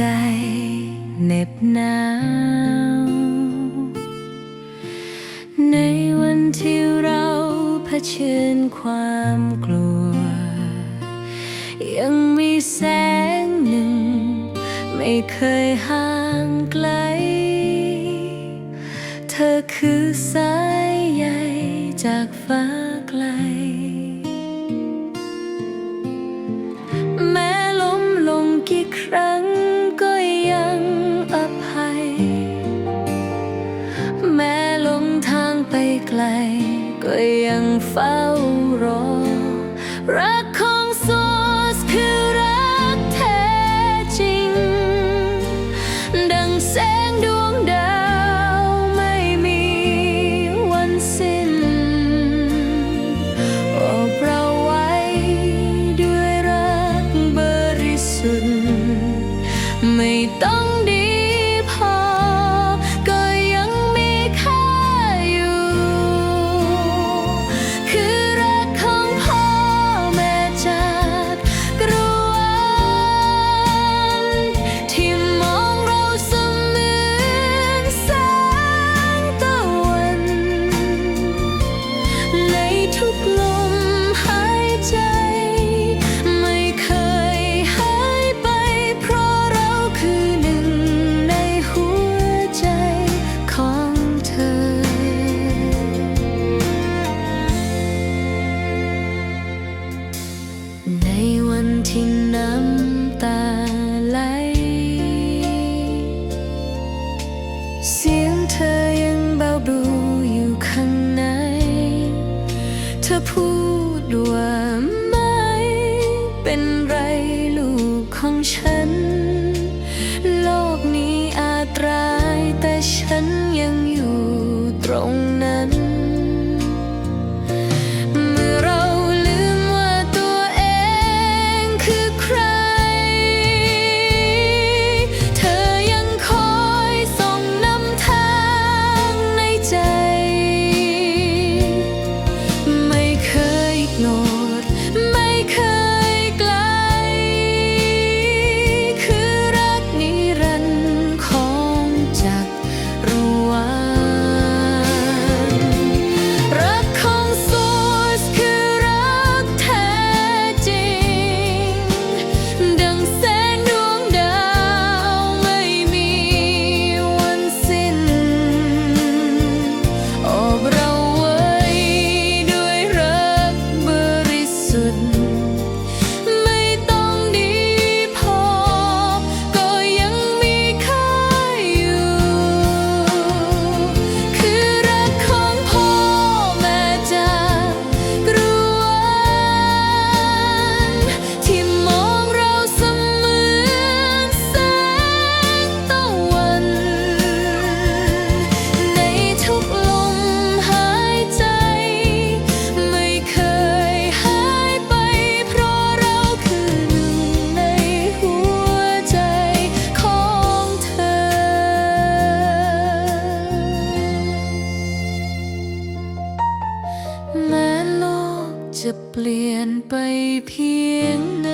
ใจเน็บหนาวในวันที่เราเผชิญความกลัว ยังมีแสงหนึ่ง ไม่เคยห่างไกล เธอคือสายใยจากฟ้าไกล ไปไกล ก็ยังเฝ้ารอ รักของโซสคือรักแท้จริง ดังแสงดวงดาวไม่มีวันสิ้นอบเราไว้ด้วยรักบริสุทธิ์ไม่ต้องดี จะเปลี่ยนไปเพียงไหน